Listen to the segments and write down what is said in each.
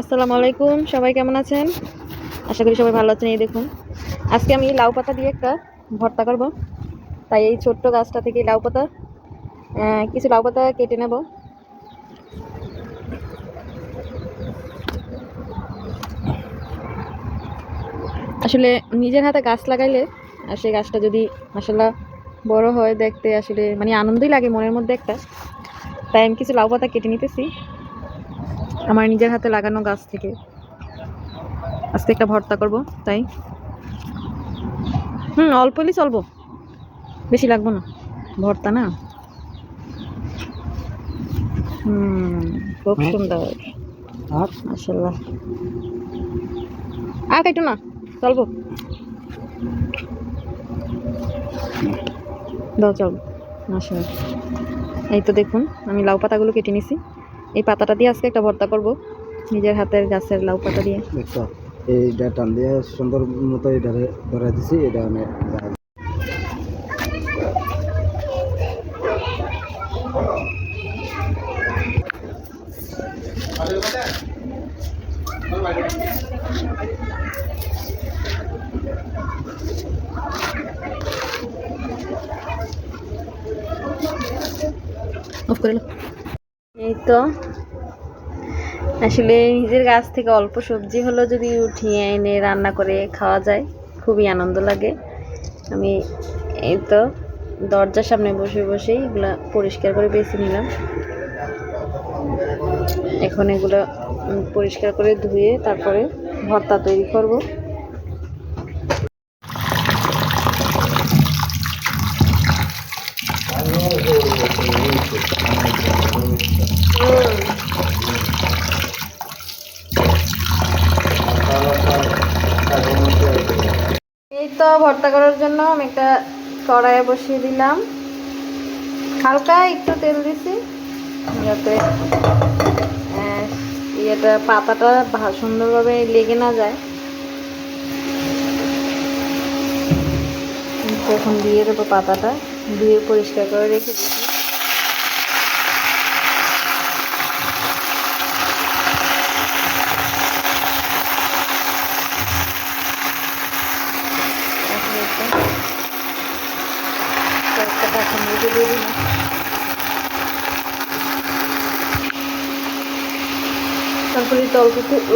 আসসালামু আলাইকুম, সবাই কেমন আছেন? আশা করি সবাই ভালো আছেন, এই দেখুন। আজকে আমি লাউ পাতা দিয়ে একটা ভর্তা করব। তাই এই ছোট্ট গাছটা থেকে লাউ পাতা কিছু লাউ পাতা কেটে নেব। আসলে নিজের হাতে গাছ লাগাইলে, আর সেই গাছটা যদি মাসাল্লাহ বড় হয় দেখতে আসলে মানে আনন্দই লাগে মনের মধ্যে একটা। তাই আমি কিছু লাউ পাতা কেটে নিতেছি। আমার নিজের হাতে লাগানো গাছ থেকে। আজকে একটা ভর্তা করব তাই? হুম অল্প হলেই চলবো। বেশি লাগবো না। ভর্তা না? হুম খুব সুন্দর। আর? মাসাল্লাহ আর কাইটো না? চলবো। দাও মাসাল্লাহ এই তো দেখুন আমি লাউ পাতাগুলো কেটে নিছি। এই পাতাটা দিয়ে আজকে একটা ভর্তা করব, নিজের হাতের গাছের লাউ পাতা দিয়ে। এইটা টান দিয়ে সুন্দর মতো এটা ধরে দিছি, এটা আমি এই তো। আসলে নিজের গাছ থেকে অল্প সবজি হলো যদি উঠিয়ে এনে রান্না করে খাওয়া যায়, খুবই আনন্দ লাগে। আমি এই তো দরজার সামনে বসে বসেই এগুলা পরিষ্কার করে বেছে নিলাম। এখন এগুলো পরিষ্কার করে ধুয়ে তারপরে ভর্তা তৈরি করব। এই তো ভর্তা করার জন্য আমি একটা কড়াইয়ে বসিয়ে দিলাম। হালকা একটু তেল দিছি, যাতে ইয়েটা, পাতাটা সুন্দরভাবে লেগে না যায়। এখন দিয়ে দেবো পাতাটা, ধুয়ে পরিষ্কার করে রেখে দিচ্ছি তারপরে এটা দিলাম তারপরে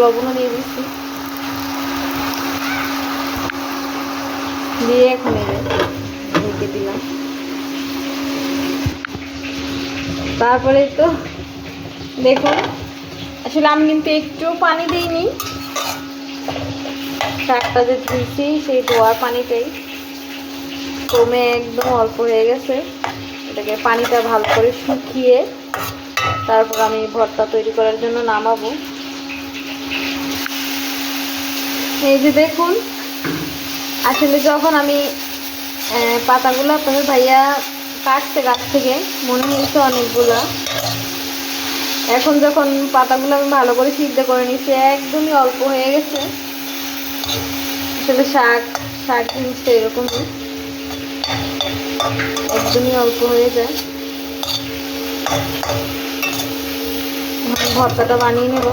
লবণও দিয়ে দিচ্ছি দিয়ে এখন ঢেকে দিলাম তারপরে তো, দেখুন, আসলে আমি কিন্তু একটু পানি দিইনি। শাকটা যে ধুইছি, সেই ধোয়ার পানিতেই কমে একদম অল্প হয়ে গেছে। এটাকে পানিটা ভালো করে শুকিয়ে তারপর আমি ভর্তা তৈরি করার জন্য নামাবো। এই যে দেখুন, আসলে যখন আমি পাতাগুলো আপনাদের ভাইয়া কাটছে গাছ থেকে মনে হয়েছে অনেকগুলা, এখন যখন পাতাগুলো আমি ভালো করে সিদ্ধ করে নিচ্ছি একদমই অল্প হয়ে গেছে। আসলে শাক শাক জিনিসটা এরকমই। একদমই অল্প হয়ে যায়। ভর্তাটা বানিয়ে নেব।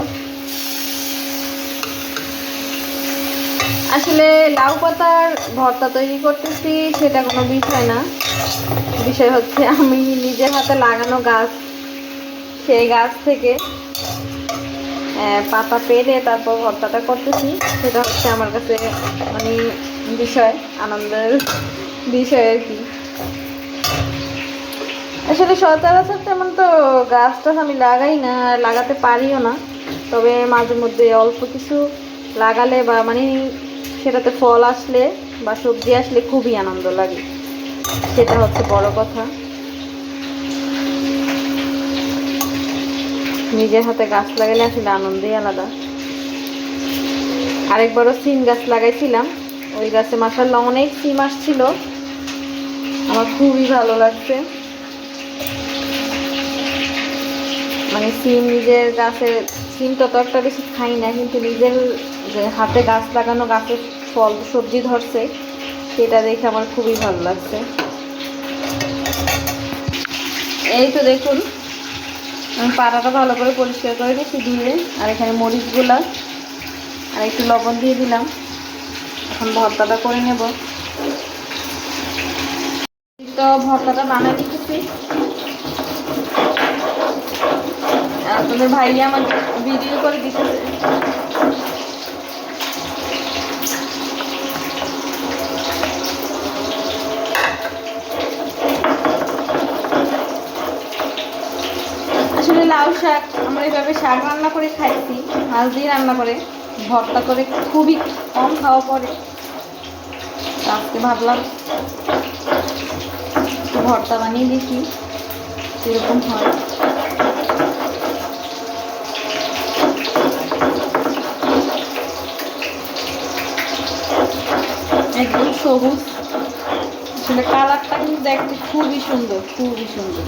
আসলে লাউ পাতার ভর্তা তৈরি করতেছি, সেটা কোনো বিষয় না। বিষয় হচ্ছে আমি নিজের হাতে লাগানো গাছ, সেই গাছ থেকে পাতা পেরে তারপর ভর্তাটা করতেছি। সেটা হচ্ছে আমার কাছে মানে বিষয়, আনন্দের বিষয় আর কি। আসলে সচরাচর তেমন তো গাছ টাছ আমি লাগাই না, লাগাতে পারিও না। তবে মাঝে মধ্যে অল্প কিছু লাগালে বা মানে সেটাতে ফল আসলে বা সবজি আসলে খুবই আনন্দ লাগে। সেটা হচ্ছে বড় কথা। নিজের হাতে গাছ লাগালে আসলে আনন্দই আলাদা। আরেকবারও সিম গাছ লাগাইছিলাম। ওই গাছে মাসাল্লাহ অনেক সিম আসছিল। আমার খুবই ভালো লাগছে। মানে সিম নিজের গাছের, সিম তত একটা বেশি খাই না, কিন্তু নিজের হাতে গাছ লাগানো গাছের ফল, সবজি ধরছে, সেটা দেখে আমার খুবই ভালো লাগছে। এই তো দেখুন, আমি পাড়াটা ভালো করে পরিষ্কার করে নিচ্ছি দিয়ে আর এখানে মরিচগুলা, আর একটু লবণ দিয়ে দিলাম। এখন ভর্তাটা করে নেব। তো ভর্তাটা বানিয়ে দিতেছি। আর ভাইয়া আমার ভিডিও করে দিতেছে। আসলে লাউ শাক আমরা এইভাবে শাক রান্না করে খাইছি মাছ দিয়ে রান্না করে, ভর্তা করে খুবই কম খাওয়া তো আজকে ভাবলাম একটু ভর্তা বানিয়ে দেখি, কীরকম হয়। একদম সবুজ। আসলে কালারটা কিন্তু দেখতে খুবই সুন্দর খুবই সুন্দর।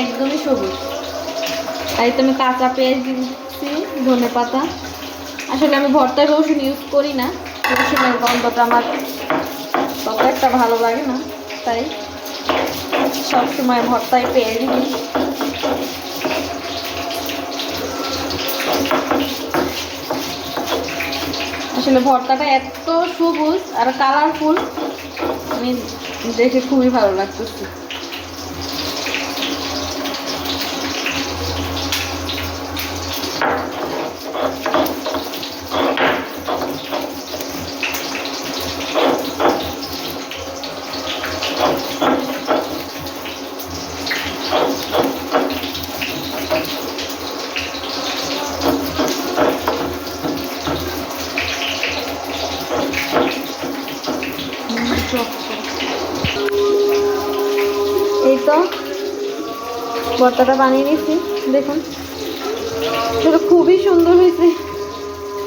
একদমই সবুজ। আর তো আমি কাঁচা পেঁয়াজ দিচ্ছি, ধনে পাতা। আসলে আমি ভর্তায় রসুন ইউজ করি না। রসুনের গন্ধটা আমার তত একটা ভালো লাগে না, তাই সব সময় ভর্তায় পেয়ে দিই। আসলে ভর্তাটা এত সবুজ আর কালারফুল আমি দেখে খুবই ভালো লাগতেছে এই তো ভর্তাটা বানিয়ে নিয়েছি, দেখুন। সেটা খুবই সুন্দর হয়েছে।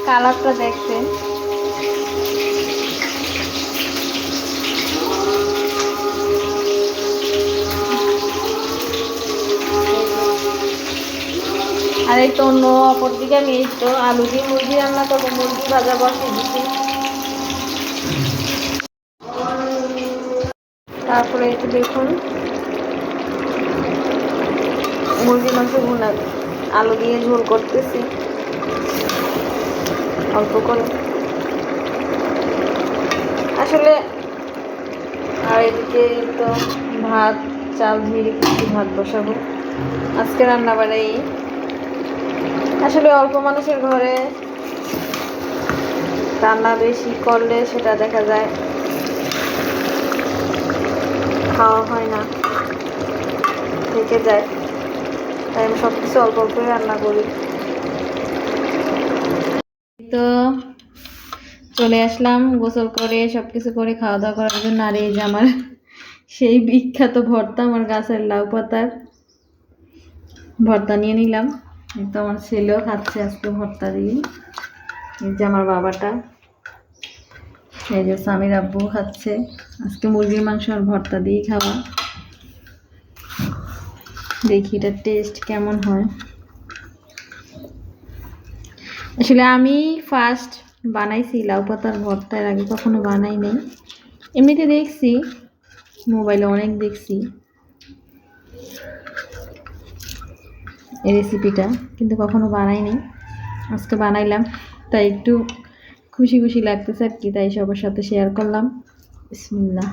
কালারটা দেখতে আর এই তো অন্য অপর দিকে আমি এই তো আলু দিয়ে মুরগি রান্না করব, মুরগি ভাজা বসিয়ে দিচ্ছি। তারপরে একটু দেখুন মুরগির মাংস ভুনা, আলু দিয়ে ঝোল করতেছি। অল্প করে। আসলে, আর এদিকে তো ভাত, চাল ধুয়ে কিছু ভাত বসাবো। আজকে রান্না বাড়াই আসলে অল্প মানুষের ঘরে রান্না বেশি করলে সেটা দেখা যায়। খাওয়া হয় না, থেকে যায়। তাই আমি সব কিছু অল্প অল্প করে রান্না করি। তো চলে আসলাম গোসল করে সব কিছু করে খাওয়া দাওয়া করার জন্য। আর এই যে আমার সেই বিখ্যাত ভর্তা, আমার গাছের লাউ পাতার ভর্তা নিয়ে নিলাম। তো আমার ছেলেও খাচ্ছে আজকে ভর্তা দিয়ে। এই যে আমার বাবাটা। এই যে স্বামীর আব্বু খাচ্ছে। আজকে মুরগির মাংস আর ভর্তা দিয়েই খাওয়া দেখি এটার টেস্ট কেমন হয়। আসলে আমি ফার্স্ট বানাইছি লাউ পাতার ভর্তা, এর আগে কখনো বানাই নাই। এমনিতে দেখছি মোবাইলে অনেক দেখছি। এই রেসিপিটা কিন্তু কখনো বানাইনি আজকে বানাইলাম, তাই একটু খুশি খুশি লাগতেছে আর কি, তাই সবার সাথে শেয়ার করলাম। বিসমিল্লাহ।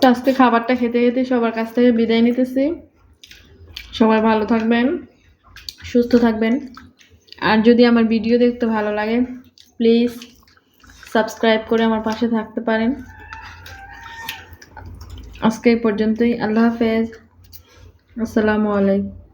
তো আজকে খাবারটা খেতে খেতে সবার কাছ থেকে বিদায় নিতেছি। সবাই ভালো থাকবেন, সুস্থ থাকবেন। আর যদি আমার ভিডিও দেখতে ভালো লাগে, প্লিজ সাবস্ক্রাইব করে আমার পাশে থাকতে পারেন। আজকে এই পর্যন্তই, আল্লাহ হাফেজ। আসসালামু আলাইকুম।